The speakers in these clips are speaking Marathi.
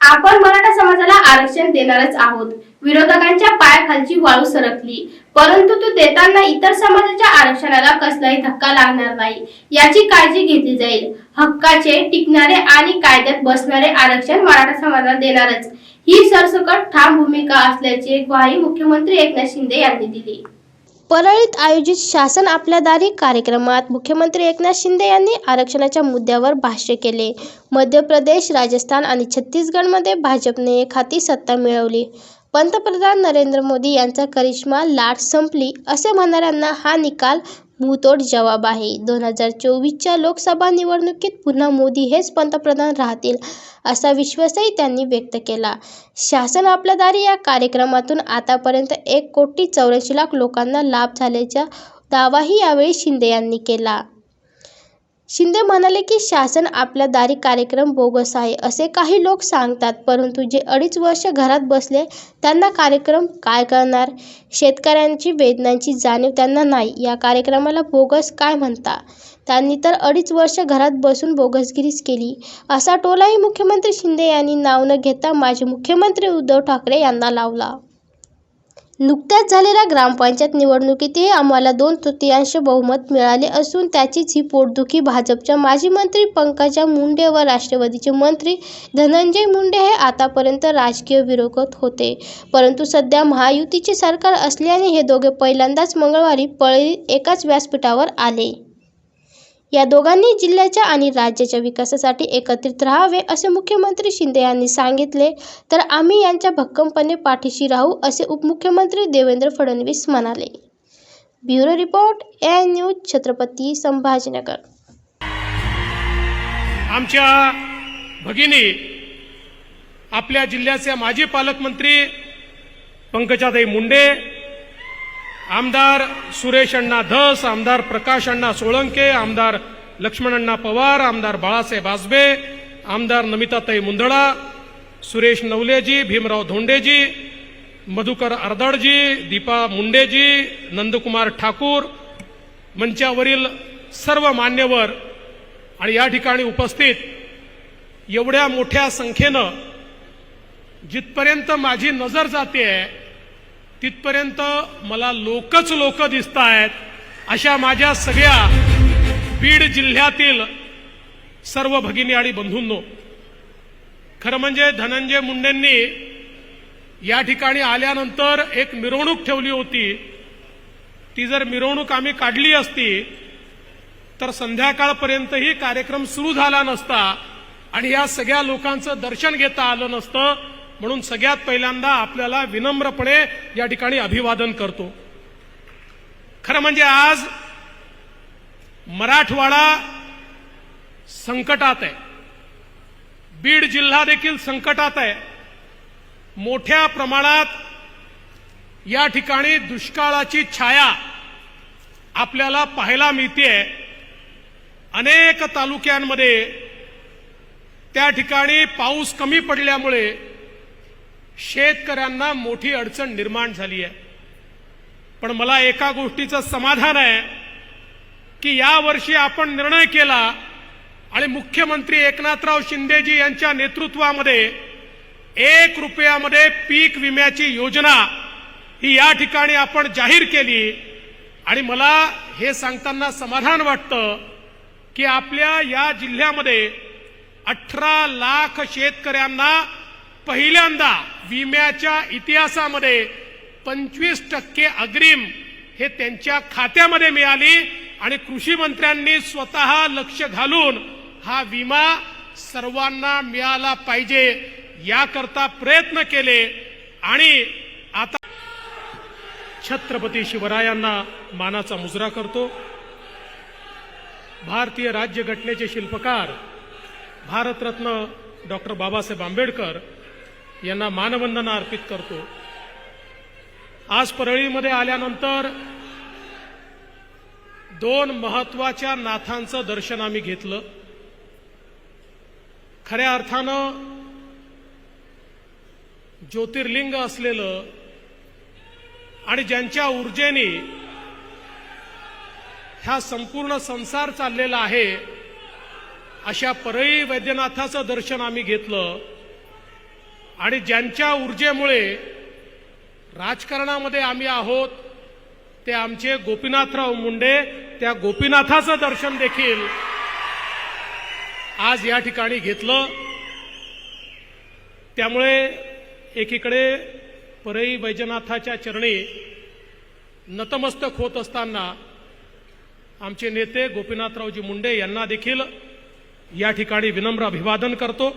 आपण मराठा समाजाला आरक्षण देणारच आहोत. विरोधकांच्या पायाखालची वाळू सरकली. परंतु तो देताना इतर समाजाच्या आरक्षणाला कसलाही धक्का लागणार नाही. याची काळजी घेतली जाईल. हक्काचे टिकणारे आणि कायद्यात बसणारे आरक्षण मराठा समाजाला देणारच. ही सरसकट ठाम भूमिका असल्याची ग्वाही मुख्यमंत्री एकनाथ शिंदे यांनी दिली. परळीत आयोजित शासन आपल्या दारी कार्यक्रमात मुख्यमंत्री एकनाथ शिंदे यांनी आरक्षणाच्या मुद्द्यावर भाष्य केले. मध्य प्रदेश राजस्थान आणि छत्तीसगडमध्ये भाजपने एक हाती सत्ता मिळवली. पंतप्रधान नरेंद्र मोदी यांचा करिश्मा लाट संपली असे म्हणणाऱ्यांना हा निकाल मुंहतोड जवाब आहे. दोन हजार चोवीसच्या लोकसभा निवडणुकीत पुन्हा मोदी हेच पंतप्रधान राहतील असा विश्वासही त्यांनी व्यक्त केला. शासन आपल्या दारी या कार्यक्रमातून आतापर्यंत एक कोटी चौऱ्याऐंशी लाख लोकांना लाभ झाल्याचा दावाही यावेळी शिंदे यांनी केला. शिंदे म्हणाले की शासन आपल्या दारी कार्यक्रम बोगस आहे असे काही लोक सांगतात. परंतु जे अडीच वर्ष घरात बसले त्यांना कार्यक्रम काय करणार? शेतकऱ्यांची वेदनांची जाणीव त्यांना नाही. या कार्यक्रमाला बोगस काय म्हणता? त्यांनी तर अडीच वर्ष घरात बसून बोगसगिरीच केली. असा टोलाही मुख्यमंत्री शिंदे यांनी नाव न घेता माजी मुख्यमंत्री उद्धव ठाकरे यांना लावला. नुकत्याच झालेल्या ग्रामपंचायत निवडणुकीतही आम्हाला दोन तृतीयांश बहुमत मिळाले असून त्याचीच ही पोटदुखी भाजपच्या माजी मंत्री पंकजा मुंडे व राष्ट्रवादीचे मंत्री धनंजय मुंडे हे आतापर्यंत राजकीय विरोधक होते. परंतु सध्या महायुतीचे सरकार असल्याने हे दोघे पहिल्यांदाच मंगळवारी पळी एकाच व्यासपीठावर आले. या दोघांनी जिल्ह्याच्या आणि राज्याच्या विकासासाठी एकत्रित राहावे असे मुख्यमंत्री शिंदे यांनी सांगितले. तर आम्ही यांच्या भक्कमपणे पाठीशी राहू असे उपमुख्यमंत्री देवेंद्र फडणवीस म्हणाले. Bureau report A news Chhatrapati Sambhajinagar. आमच्या भगिनी आपल्या जिल्ह्याचे माजी पालकमंत्री पंकजाताई मुंडे आमदार सुरेश अण्णा धस आमदार प्रकाश अण्णा सोळंके आमदार लक्ष्मण अण्णा पवार आमदार बाळासाहेब आजबे आमदार नमिताताई मुंदडा सुरेश नवलेजी भीमराव धोंडेजी मधुकर अर्दडजी दीपा मुंडेजी नंदकुमार ठाकूर मंचावरील सर्व मान्यवर आणि या ठिकाणी उपस्थित एवढ्या मोठ्या संख्येनं जिथपर्यंत माझी नजर जाते तिथपर्यंत मला लोकच लोक दिसत आहेत अशा माझ्या सगळ्या बीड जिल्ह्यातील सर्व भगिनी आणि बंधूंनो खरं म्हणजे धनंजय मुंडेंनी या ठिकाणी आल्यानंतर एक मिरवणूक ठेवली होती. ती जर मिरवणूक आम्ही काढली असती तर संध्याकाळपर्यंतही कार्यक्रम सुरू झाला नसता आणि या सगळ्या लोकांचं दर्शन घेता आलं नसतं. म्हणून सगळ्यात पहिल्यांदा आपल्याला विनम्रपणे या ठिकाणी अभिवादन करतो. खरं म्हणजे आज मराठवाडा संकटात आहे. बीड जिल्हा देखील संकटात आहे. मोठ्या प्रमाणात या ठिकाणी दुष्काळाची छाया आपल्याला पाहायला मिळते अनेक तालुक्यांमध्ये त्या ठिकाणी पाऊस कमी पडल्यामुळे शेतकऱ्यांना मोठी अडचण निर्माण झाली आहे. पण मला एका गोष्टीचं समाधान आहे की यावर्षी आपण निर्णय केला आणि मुख्यमंत्री एकनाथराव शिंदेजी यांच्या नेतृत्वामध्ये एक रुपयामध्ये पीक विम्याची योजना ही या ठिकाणी आपण जाहीर केली. आणि मला हे सांगताना समाधान वाटतं की आपल्या या जिल्ह्यामध्ये अठरा लाख शेतकऱ्यांना पहिल्यांदा विम्याच्या इतिहासामध्ये पंचवीस टक्के अग्रिम हे त्यांच्या खात्यामध्ये मिळाली आणि कृषी मंत्र्यांनी स्वतः लक्ष घालून हा विमा सर्वांना मिळाला पाहिजे याकरता प्रयत्न केले. आणि आता छत्रपती शिवरायांना मानाचा मुजरा करतो. भारतीय राज्यघटनेचे शिल्पकार भारतरत्न डॉक्टर बाबासाहेब आंबेडकर यांना मानवंदना अर्पित करतो. आज परळीमध्ये आल्यानंतर दोन महत्त्वाच्या नाथांचं दर्शन आम्ही घेतलं. खऱ्या अर्थानं ज्योतिर्लिंग असलेलं आणि ज्यांच्या ऊर्जेने हा संपूर्ण संसार चाललेला आहे अशा परळी वैद्यनाथाचं दर्शन आम्ही घेतलं. आणि ज्यांच्या ऊर्जेमुळे राजकारणामध्ये आम्ही आहोत ते आमचे गोपीनाथराव मुंडे त्या गोपीनाथाचं दर्शन देखील आज या ठिकाणी घेतलं. त्यामुळे एकीकडे परई वैजनाथाच्या चरणी नतमस्तक होत असताना आमचे नेते गोपीनाथरावजी मुंडे यांना देखील या ठिकाणी विनम्र अभिवादन करतो.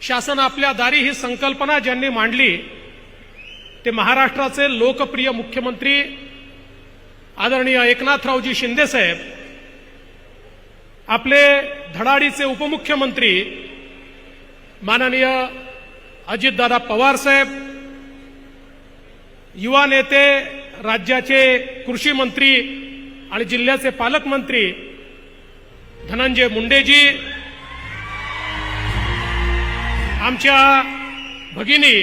शासन आपल्या दारी ही संकल्पना ज्यांनी मांडली ते महाराष्ट्राचे लोकप्रिय मुख्यमंत्री आदरणीय एकनाथरावजी शिंदेसाहेब आपले धडाडीचे उपमुख्यमंत्री माननीय अजितदादा पवार साहेब युवा नेते राज्याचे कृषी मंत्री आणि जिल्ह्याचे पालकमंत्री धनंजय मुंडेजी आमच्या भगिनी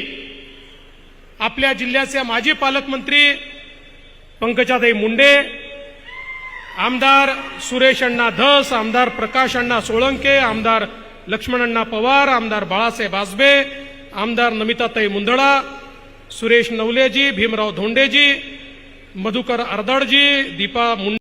आपल्या जिल्ह्याचे माजी पालकमंत्री पंकजाताई मुंडे आमदार सुरेश अण्णा धस आमदार प्रकाश अण्णा सोळंके आमदार लक्ष्मण अण्णा पवार आमदार बाळासाहेब आसबे आमदार नमिताताई मुंदडा सुरेश नवलेजी भीमराव धोंडेजी मधुकर अर्दडजी दीपा मुंडे